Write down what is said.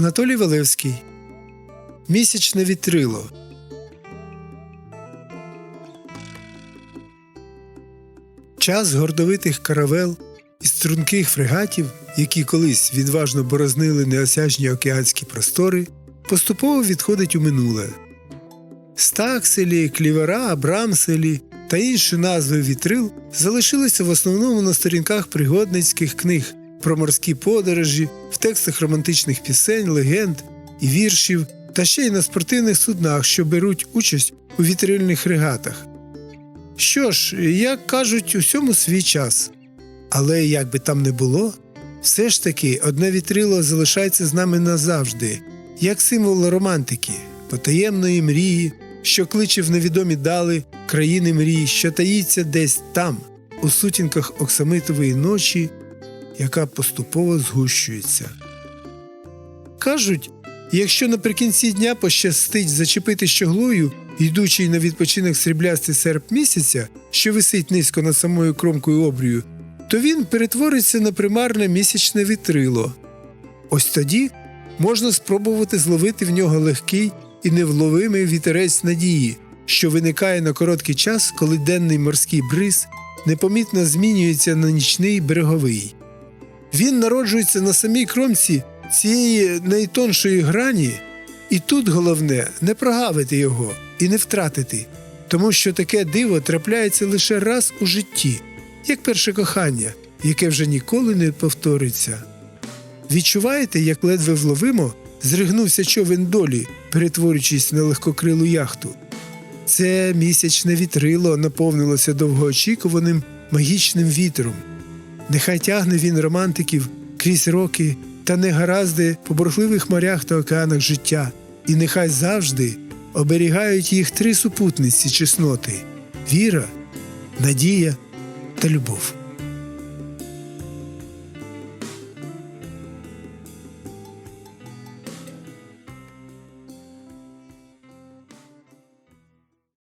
Анатолій Валевський Місячне вітрило. Час гордовитих каравел і струнких фрегатів, які колись відважно борознили неосяжні океанські простори, поступово відходить у минуле. Стакселі, клівера, брамселі та інші назви вітрил залишилися в основному на сторінках пригодницьких книг про морські подорожі, в текстах романтичних пісень, легенд і віршів, та ще й на спортивних суднах, що беруть участь у вітрильних регатах. Що ж, як кажуть, усьому свій час. Але як би там не було, все ж таки одне вітрило залишається з нами назавжди, як символ романтики, потаємної мрії, що кличе в невідомі дали країни мрій, що таїться десь там, у сутінках оксамитової ночі, яка поступово згущується. Кажуть, якщо наприкінці дня пощастить зачепити щоглою, йдучий на відпочинок сріблястий серп місяця, що висить низько над самою кромкою обрію, то він перетвориться на примарне місячне вітрило. Ось тоді можна спробувати зловити в нього легкий і невловимий вітерець надії, що виникає на короткий час, коли денний морський бриз непомітно змінюється на нічний береговий. Він народжується на самій кромці цієї найтоншої грані, і тут головне не прогавити його і не втратити, тому що таке диво трапляється лише раз у житті, як перше кохання, яке вже ніколи не повториться. Відчуваєте, як ледве вловимо зригнувся човен долі, перетворюючись на легкокрилу яхту. Це місячне вітрило наповнилося довгоочікуваним магічним вітром. Нехай тягне він романтиків крізь роки та негаразди по бурхливих морях та океанах життя, і нехай завжди оберігають їх три супутниці чесноти віра, надія та любов.